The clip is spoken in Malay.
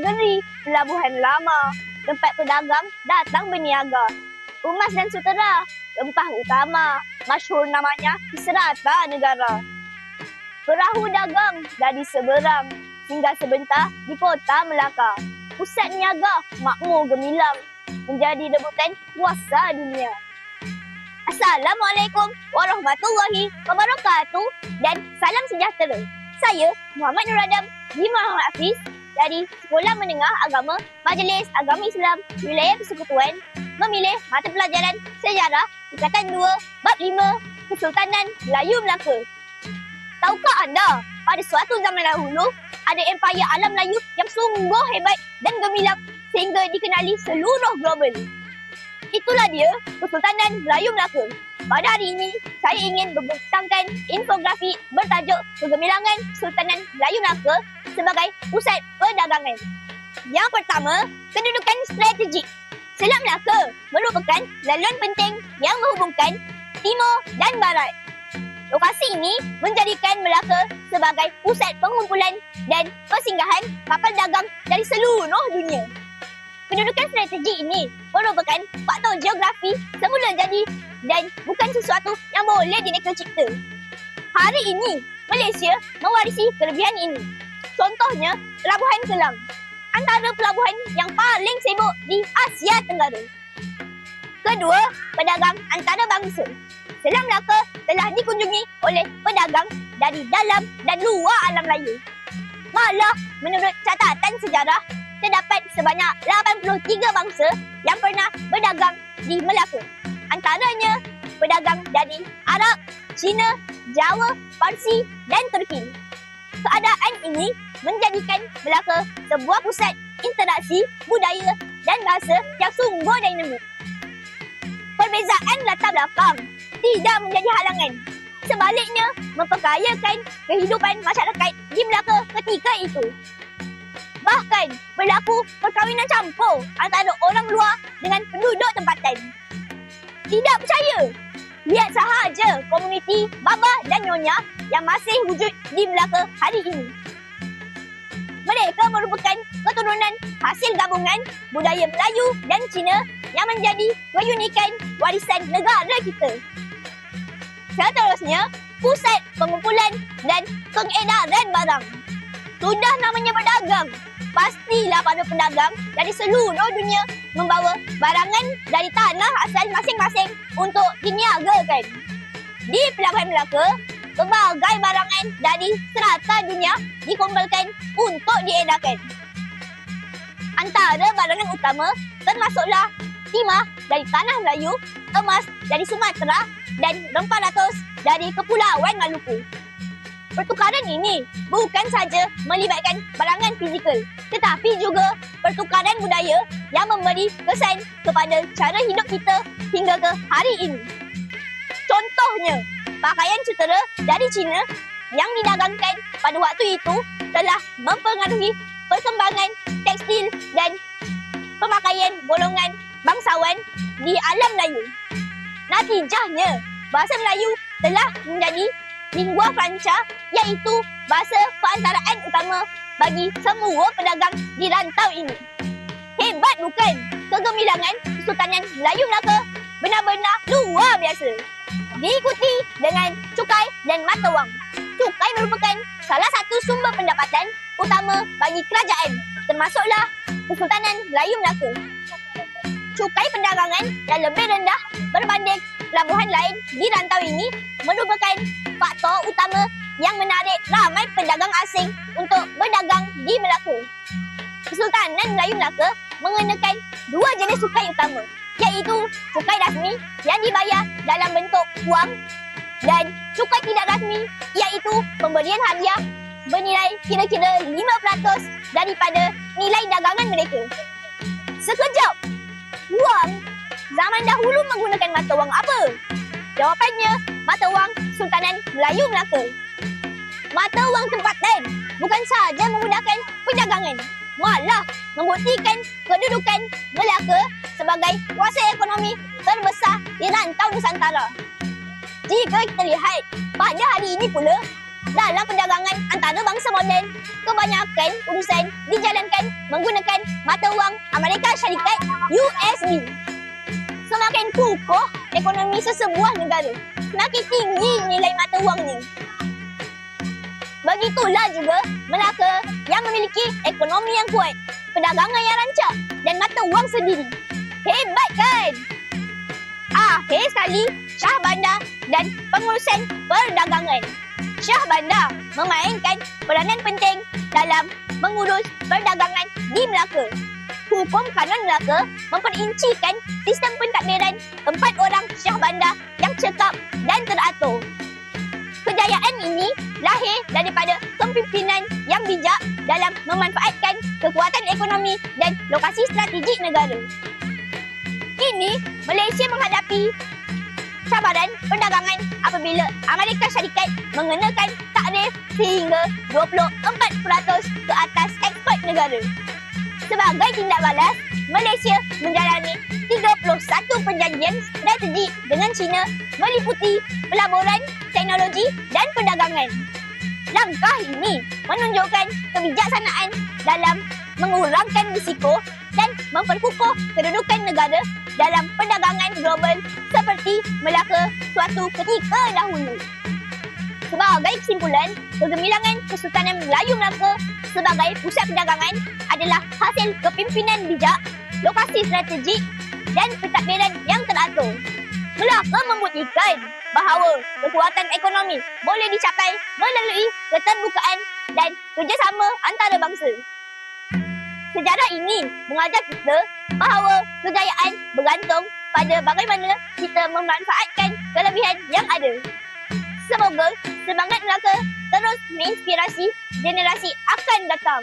negeri Pelabuhan Lama. Tempat pedagang datang berniaga. Emas dan sutera, rempah utama. Masyhur namanya di serata negara. Perahu dagang dari seberang hingga sebentar di kota Melaka. Pusat niaga makmur gemilang menjadi debutan puasa dunia. Assalamualaikum warahmatullahi wabarakatuh dan salam sejahtera. Saya Muhammad Nur Adam Muhammad Hafiz dari Sekolah Menengah Agama Majlis Agama Islam Wilayah Persekutuan memilih mata pelajaran Sejarah Tingkatan 2 Bab 5 Kesultanan Melayu Melaka. Tahukah anda, pada suatu zaman dahulu, ada empayar alam Melayu yang sungguh hebat dan gemilang sehingga dikenali seluruh global. Itulah dia Kesultanan Melayu Melaka. Pada hari ini, saya ingin membentangkan infografi bertajuk Kegemilangan Kesultanan Melayu Melaka sebagai pusat perdagangan. Yang pertama, kedudukan strategik. Selat Melaka merupakan laluan penting yang menghubungkan timur dan barat. Lokasi ini menjadikan Melaka sebagai pusat pengumpulan dan persinggahan kapal dagang dari seluruh dunia. Kedudukan strategik ini merupakan faktor geografi semula jadi dan bukan sesuatu yang boleh dineka cipta. Hari ini, Malaysia mewarisi kelebihan ini. Contohnya, Pelabuhan Kelang. Antara pelabuhan yang paling sibuk di Asia Tenggara. Kedua, pedagang antara bangsa. Selat Melaka telah dikunjungi oleh pedagang dari dalam dan luar alam raya. Malah, menurut catatan sejarah, terdapat sebanyak 83 bangsa yang pernah berdagang di Melaka. Antaranya, pedagang dari Arab, Cina, Jawa, Parsi dan Turki. Keadaan ini menjadikan Melaka sebuah pusat interaksi budaya dan bahasa yang sungguh dinamis. Perbezaan latar belakang tidak menjadi halangan. Sebaliknya, memperkayakan kehidupan masyarakat di Melaka ketika itu. Bahkan, berlaku perkahwinan campur antara orang luar dengan penduduk tempatan. Tidak percaya? Lihat sahaja komuniti Baba dan Nyonya yang masih wujud di Melaka hari ini. Mereka merupakan keturunan hasil gabungan budaya Melayu dan Cina yang menjadi keunikan warisan negara kita. Seterusnya, pusat pengumpulan dan pengedaran barang. Sudah namanya berdagang, pastilah para pedagang dari seluruh dunia membawa barangan dari tanah asal masing-masing untuk diniagakan. Di Pelabuhan Melaka, pelbagai barangan dari serata dunia dikumpulkan untuk diedarkan. Antara barangan utama termasuklah timah dari tanah Melayu, emas dari Sumatera dan rempah ratus dari Kepulauan Maluku. Pertukaran ini bukan saja melibatkan barangan fizikal, tetapi juga pertukaran budaya yang memberi kesan kepada cara hidup kita hingga ke hari ini. Contohnya, pakaian sutera dari China yang didagangkan pada waktu itu telah mempengaruhi perkembangan tekstil dan pemakaian golongan bangsawan di alam Melayu. Natijahnya, bahasa Melayu telah menjadi lingua franca iaitu bahasa perantaraan utama bagi semua pedagang di rantau ini. Hebat bukan? Kegemilangan Kesultanan Melayu Melaka benar-benar luar biasa. Diikuti dengan cukai dan mata wang. Cukai merupakan salah satu sumber pendapatan utama bagi kerajaan termasuklah Kesultanan Melayu Melaka. Cukai perdagangan yang lebih rendah berbanding pelabuhan lain di rantau ini merupakan faktor utama yang menarik ramai pedagang asing untuk berdagang di Melaka. Kesultanan Melayu Melaka mengenakan dua jenis cukai utama iaitu cukai rasmi yang dibayar dalam bentuk wang dan cukai tidak rasmi iaitu pemberian hadiah bernilai kira-kira 5% daripada nilai dagangan mereka. Sekejap, wang zaman dahulu menggunakan mata wang apa? Jawapannya, mata wang Sultanan Melayu Melaka. Mata wang tempatan bukan sahaja memudahkan perdagangan, malah membuktikan kedudukan Melaka sebagai kuasa ekonomi terbesar di rantau Nusantara. Jika kita lihat, pada hari ini pula, dalam perdagangan antara bangsa moden. Kebanyakan urusan dijalankan menggunakan mata wang Amerika Syarikat USD. Semakin kukuh ekonomi sesebuah negara, semakin tinggi nilai mata wang ni. Begitulah juga Melaka yang memiliki ekonomi yang kuat, perdagangan yang rancak dan mata wang sendiri. Hebat kan? Akhir sekali, Syah Bandar dan pengurusan perdagangan. Syah Bandar memainkan peranan penting dalam mengurus perdagangan di Melaka. Hukum Kanon Melaka memperincikan sistem pentadbiran empat orang Syah Bandar yang cekap dan teratur. Lahir daripada kepimpinan yang bijak dalam memanfaatkan kekuatan ekonomi dan lokasi strategik negara. Kini, Malaysia menghadapi cabaran perdagangan apabila Amerika Syarikat mengenakan takrif sehingga 24% ke atas ekspor negara. Sebagai tindak balas, Malaysia menjalani 31 perjanjian strategi dengan China meliputi pelaburan, teknologi dan perdagangan. Langkah ini menunjukkan kebijaksanaan dalam mengurangkan risiko dan memperkukuh kedudukan negara dalam perdagangan global seperti Melaka suatu ketika dahulu. Sebagai kesimpulan, kegemilangan Kesultanan Melayu Melaka sebagai pusat perdagangan adalah hasil kepimpinan bijak, lokasi strategik dan pentadbiran yang teratur. Melaka membuktikan bahawa kekuatan ekonomi boleh dicapai melalui keterbukaan dan kerjasama antarabangsa. Sejarah ini mengajar kita bahawa kejayaan bergantung pada bagaimana kita memanfaatkan kelebihan yang ada. Semoga semangat Melaka terus menginspirasi generasi akan datang.